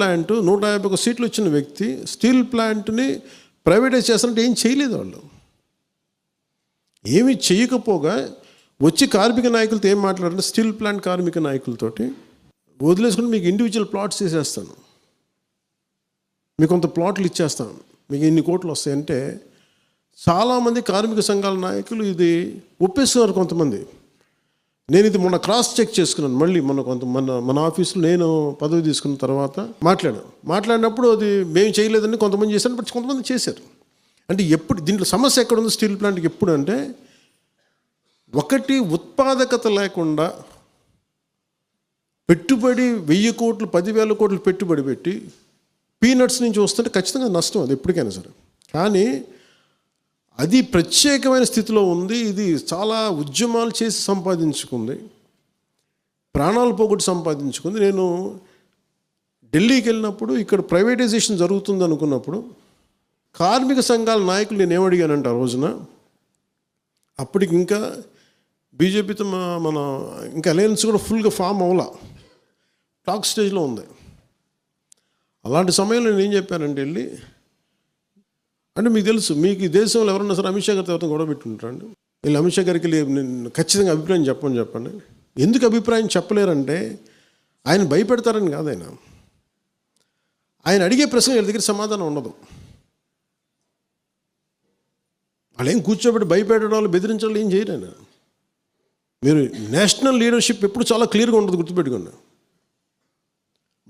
Plant నూట యాభై ఒక సీట్లు ఇచ్చిన వ్యక్తి స్టీల్ ప్లాంట్ని ప్రైవేటైజ్ చేస్తారంటే ఏం చేయలేదు వాళ్ళు. ఏమీ చేయకపోగా వచ్చి కార్మిక నాయకులతో ఏం మాట్లాడారంటే స్టీల్ ప్లాంట్ కార్మిక నాయకులతోటి వదిలేసుకుని మీకు ఇండివిజువల్ ప్లాట్స్ చేసేస్తాను. మీకు కొంత ప్లాట్లు ఇచ్చేస్తాను. మీకు ఇన్ని కోట్లు వస్తాయంటే చాలామంది కార్మిక సంఘాల నాయకులు ఇది ఒప్పేస్తున్నారు కొంతమంది. నేను ఇది మొన్న క్రాస్ చెక్ చేసుకున్నాను. మళ్ళీ మన కొంత మన మన ఆఫీస్లో నేను పదవి తీసుకున్న తర్వాత మాట్లాడాను. మాట్లాడినప్పుడు అది మేము చేయలేదని కొంతమంది చేశాను బట్ కొంతమంది చేశారు. అంటే ఎప్పుడు దీంట్లో సమస్య ఎక్కడ ఉంది స్టీల్ ప్లాంట్కి ఎప్పుడు అంటే ఒకటి ఉత్పాదకత లేకుండా పెట్టుబడి వెయ్యి కోట్లు పదివేల కోట్లు పెట్టుబడి పెట్టి పీనట్స్ నుంచి వస్తుంటే ఖచ్చితంగా నష్టం అది ఎప్పటికైనా సరే. కానీ అది ప్రత్యేకమైన స్థితిలో ఉంది ఇది చాలా ఉద్యమాలు చేసి సంపాదించుకుంది ప్రాణాలు పోగొట్టి సంపాదించుకుంది. నేను ఢిల్లీకి వెళ్ళినప్పుడు ఇక్కడ ప్రైవేటైజేషన్ జరుగుతుంది అనుకున్నప్పుడు కార్మిక సంఘాల నాయకులు నేను ఏమడిగానంటే ఆ రోజున అప్పటికి ఇంకా బీజేపీతో మన మన ఇంకా అలయన్స్ కూడా ఫుల్గా ఫామ్ అవ్వాల. టాక్ స్టేజ్లో ఉంది. అలాంటి సమయంలో నేను ఏం చెప్పానంటే వెళ్ళి అంటే మీకు తెలుసు మీకు ఈ దేశంలో ఎవరన్నా సరే అమిత్ షా గారితో ఎవరితో గొడవ పెట్టుకుంటారండి వీళ్ళు అమిత్ షా గారికి వెళ్ళి నేను ఖచ్చితంగా అభిప్రాయం చెప్పని చెప్పండి. ఎందుకు అభిప్రాయం చెప్పలేరంటే ఆయన భయపెడతారని కాదు ఆయన. ఆయన అడిగే ప్రశ్న వీళ్ళ దగ్గర సమాధానం ఉండదు. వాళ్ళు ఏం కూర్చోబెట్టి భయపెట్టడం వాళ్ళు బెదిరించడం ఏం చేయరు ఆయన. మీరు నేషనల్ లీడర్షిప్ ఎప్పుడు చాలా క్లియర్గా ఉండదు గుర్తుపెట్టుకోండి.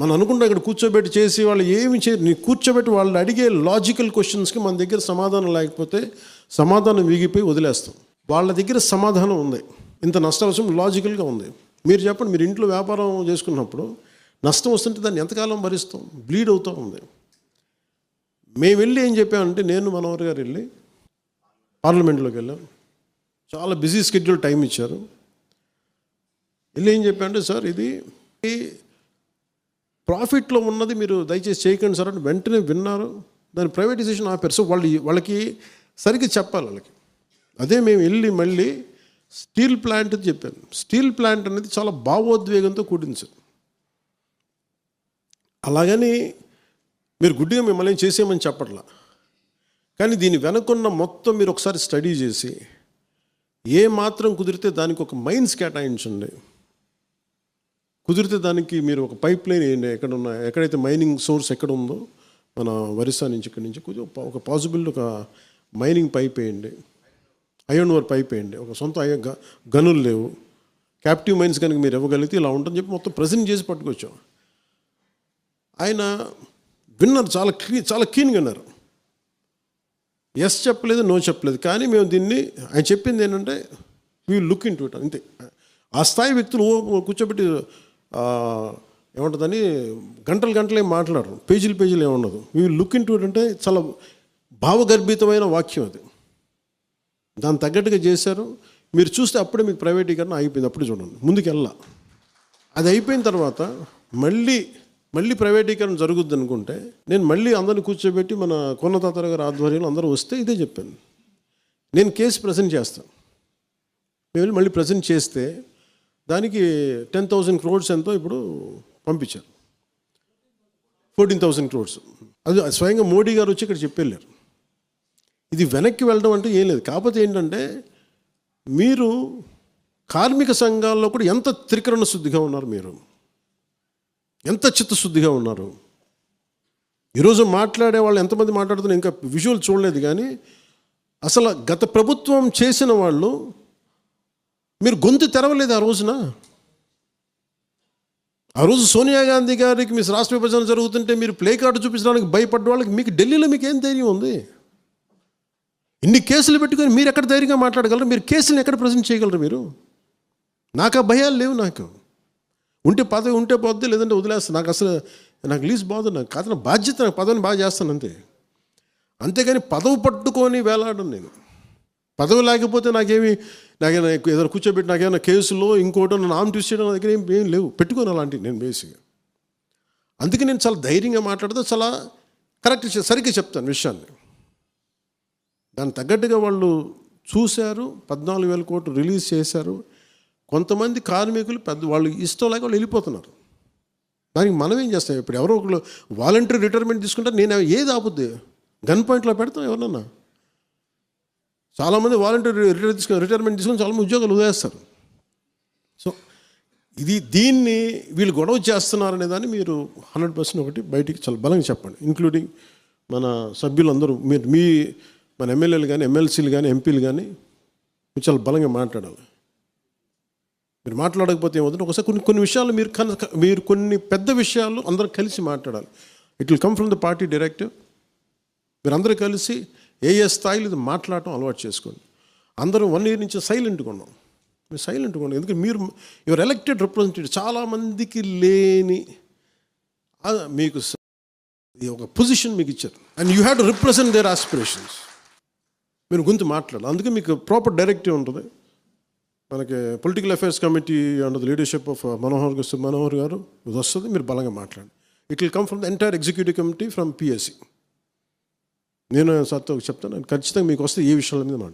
మనం అనుకుంటాం ఇక్కడ కూర్చోబెట్టి చేసి వాళ్ళు ఏమి చే నీ కూర్చోబెట్టి వాళ్ళు అడిగే లాజికల్ క్వశ్చన్స్కి మన దగ్గర సమాధానం లేకపోతే సమాధానం వీగిపోయి వదిలేస్తాం. వాళ్ళ దగ్గర సమాధానం ఉంది. ఇంత నష్టవశం లాజికల్గా ఉంది. మీరు చెప్పండి మీరు ఇంట్లో వ్యాపారం చేసుకున్నప్పుడు నష్టం వస్తుంటే దాన్ని ఎంతకాలం భరిస్తాం? బ్లీడ్ అవుతూ ఉంది. మేము వెళ్ళి ఏం చెప్పామంటే నేను మనోహర్ గారు వెళ్ళి పార్లమెంట్లోకి వెళ్ళాం. చాలా బిజీ స్కెడ్యూల్ టైం ఇచ్చారు. వెళ్ళి ఏం చెప్పామంటే సార్ ఇది ప్రాఫిట్లో ఉన్నది మీరు దయచేసి చేయకండి సార్ అని వెంటనే విన్నారు. దాని ప్రైవేటైజేషన్ ఆపారు. సో వాళ్ళు వాళ్ళకి సరిగ్గా చెప్పాలి వాళ్ళకి. అదే మేము వెళ్ళి మళ్ళీ స్టీల్ ప్లాంట్ అని చెప్పాను. స్టీల్ ప్లాంట్ అనేది చాలా భావోద్వేగంతో కూడింది సార్. అలాగని మీరు గుడ్డిగా మిమ్మల్ని చేసేయమని చెప్పట్లా. కానీ దీని వెనకున్న మొత్తం మీరు ఒకసారి స్టడీ చేసి ఏ మాత్రం కుదిరితే దానికి ఒక మైండ్స్ కేటాయించండి. కుదిరితే దానికి మీరు ఒక పైప్ లైన్ వేయండి. ఎక్కడ ఉన్న ఎక్కడైతే మైనింగ్ సోర్స్ ఎక్కడ ఉందో మన వరిసా నుంచి ఇక్కడి నుంచి కొంచెం ఒక పాసిబుల్ ఒక మైనింగ్ పైప్ వేయండి. అయోన్ వర్ పైప్ వేయండి. ఒక సొంత అయ గ- గనులు లేవు. క్యాప్టివ్ మైన్స్ కనుక మీరు ఇవ్వగలిగితే ఇలా ఉంటుందని చెప్పి మొత్తం ప్రజెంట్ చేసి పట్టుకొచ్చాం. ఆయన విన్నారు చాలా క్లీ చాలా క్లీన్గా విన్నారు. ఎస్ చెప్పలేదు నో చెప్పలేదు. కానీ మేము దీన్ని ఆయన చెప్పింది ఏంటంటే we look in to it అంతే. ఆ స్థాయి వ్యక్తులు ఓ కూర్చోబెట్టి ఏమంటుందని గంటలు గంటలే మాట్లాడరు. పేజీలు పేజీలు ఏముండదు. వీ లుక్ ఇన్ టు ఇట్ అంటే చాలా భావగర్భితమైన వాక్యం అది. దాని తగ్గట్టుగా చేశారు. మీరు చూస్తే అప్పుడే మీకు ప్రైవేటీకరణ అయిపోయింది అప్పుడు చూడండి. ముందుకు వెళ్ళా అది అయిపోయిన తర్వాత మళ్ళీ మళ్ళీ ప్రైవేటీకరణ జరుగుద్ది అనుకుంటే నేను మళ్ళీ అందరిని కూర్చోబెట్టి మన కొన్నతాతర గారి ఆధ్వర్యంలో అందరూ వస్తే ఇదే చెప్పాను. నేను కేసు ప్రజెంట్ చేస్తాను. మేము వెళ్ళి మళ్ళీ ప్రజెంట్ చేస్తే దానికి టెన్ థౌసండ్ క్రోడ్స్ ఎంతో ఇప్పుడు పంపించారు. ఫోర్టీన్ థౌసండ్ క్రోడ్స్ అది స్వయంగా మోడీ గారు వచ్చి ఇక్కడ చెప్పెళ్ళారు. ఇది వెనక్కి వెళ్ళడం అంటే ఏం లేదు. కాకపోతే ఏంటంటే మీరు కార్మిక సంఘాల్లో కూడా ఎంత త్రికరణ శుద్ధిగా ఉన్నారు మీరు? ఎంత చిత్తశుద్ధిగా ఉన్నారు? ఈరోజు మాట్లాడే వాళ్ళు ఎంతమంది మాట్లాడుతున్నారు? ఇంకా విజువల్ చూడలేదు కానీ అసలు గత ప్రభుత్వం చేసిన వాళ్ళు మీరు గొంతు తెరవలేదు ఆ రోజున? ఆ రోజు సోనియా గాంధీ గారికి మీ రాష్ట్ర విభజన జరుగుతుంటే మీరు ప్లే కార్డు చూపించడానికి భయపడ్డ వాళ్ళకి మీకు ఢిల్లీలో మీకు ఏం ధైర్యం ఉంది? ఇన్ని కేసులు పెట్టుకొని మీరు ఎక్కడ ధైర్యంగా మాట్లాడగలరు? మీరు కేసులను ఎక్కడ ప్రజెంట్ చేయగలరు మీరు? నాకు ఆ భయాలు లేవు నాకు. ఉంటే పదవి ఉంటే పోద్ది లేదంటే వదిలేస్తాను నాకు అసలు నాకు లీజ్ బాగుంది నాకు కాదు నా బాధ్యత నాకు పదవిని బాగా చేస్తాను అంతే. అంతేగాని పదవి పట్టుకొని వేలాడను నేను. పదవి లేకపోతే నాకేమి నాకేమైనా ఏదైనా కూర్చోబెట్టి నాకేమైనా కేసులో ఇంకోటో నన్ను ఆమ్ చేయడం నా దగ్గర ఏం ఏం లేవు. పెట్టుకోను అలాంటివి నేను బేసిక్గా అందుకే నేను చాలా ధైర్యంగా మాట్లాడితే చాలా కరెక్ట్ సరిగ్గా చెప్తాను విషయాన్ని. దానికి తగ్గట్టుగా వాళ్ళు చూశారు పద్నాలుగు వేల కోట్లు రిలీజ్ చేశారు. కొంతమంది కార్మికులు పెద్ద వాళ్ళు ఇష్టం లేక వాళ్ళు వెళ్ళిపోతున్నారు. దానికి మనం ఏం చేస్తాం? ఇప్పుడు ఎవరో ఒకరు వాలంటరీ రిటైర్మెంట్ తీసుకుంటే నేను ఏది ఆపుద్ది? గన్ పాయింట్లో పెడతాం ఎవరన్నా? చాలామంది వాలంటీర్ రిటైర్ తీసుకొని రిటైర్మెంట్ తీసుకొని చాలామంది ఉద్యోగాలు వదిలేస్తారు. సో ఇది దీన్ని వీళ్ళు గొడవ చేస్తున్నారనే దాన్ని మీరు హండ్రెడ్ పర్సెంట్ ఒకటి బయటికి చాలా బలంగా చెప్పండి. ఇంక్లూడింగ్ మన సభ్యులందరూ మీరు మీ మన ఎమ్మెల్యేలు కానీ ఎమ్మెల్సీలు కానీ ఎంపీలు కానీ మీరు చాలా బలంగా మాట్లాడాలి. మీరు మాట్లాడకపోతే ఏమవుతుంది? ఒకసారి కొన్ని కొన్ని విషయాలు మీరు కన మీరు కొన్ని పెద్ద విషయాలు అందరూ కలిసి మాట్లాడాలి. It will come from the party directive మీరందరూ కలిసి ఏ ఏ స్థాయిలో ఇది మాట్లాడటం అలవాటు చేసుకోండి. అందరూ వన్ ఇయర్ నుంచి సైలెంట్గా ఉన్నాం. మీరు సైలెంట్గా ఉన్నాం ఎందుకంటే మీరు యువర్ ఎలక్టెడ్ రిప్రజెంటేటివ్ చాలామందికి లేని మీకు ఈ ఒక పొజిషన్ మీకు ఇచ్చారు. And you have to represent their aspirations. మీరు గొంతు మాట్లాడాలి. అందుకే మీకు ప్రాపర్ డైరెక్టివ్ ఉంటుంది. మనకి political affairs committee under the leadership of Manohar Manohar గారు వస్తుంది. మీరు బలంగా మాట్లాడండి. It will come from the entire executive committee from PSC నేను సార్తో చెప్తాను. ఖచ్చితంగా మీకు వస్తే ఏ విషయాల మీద మాట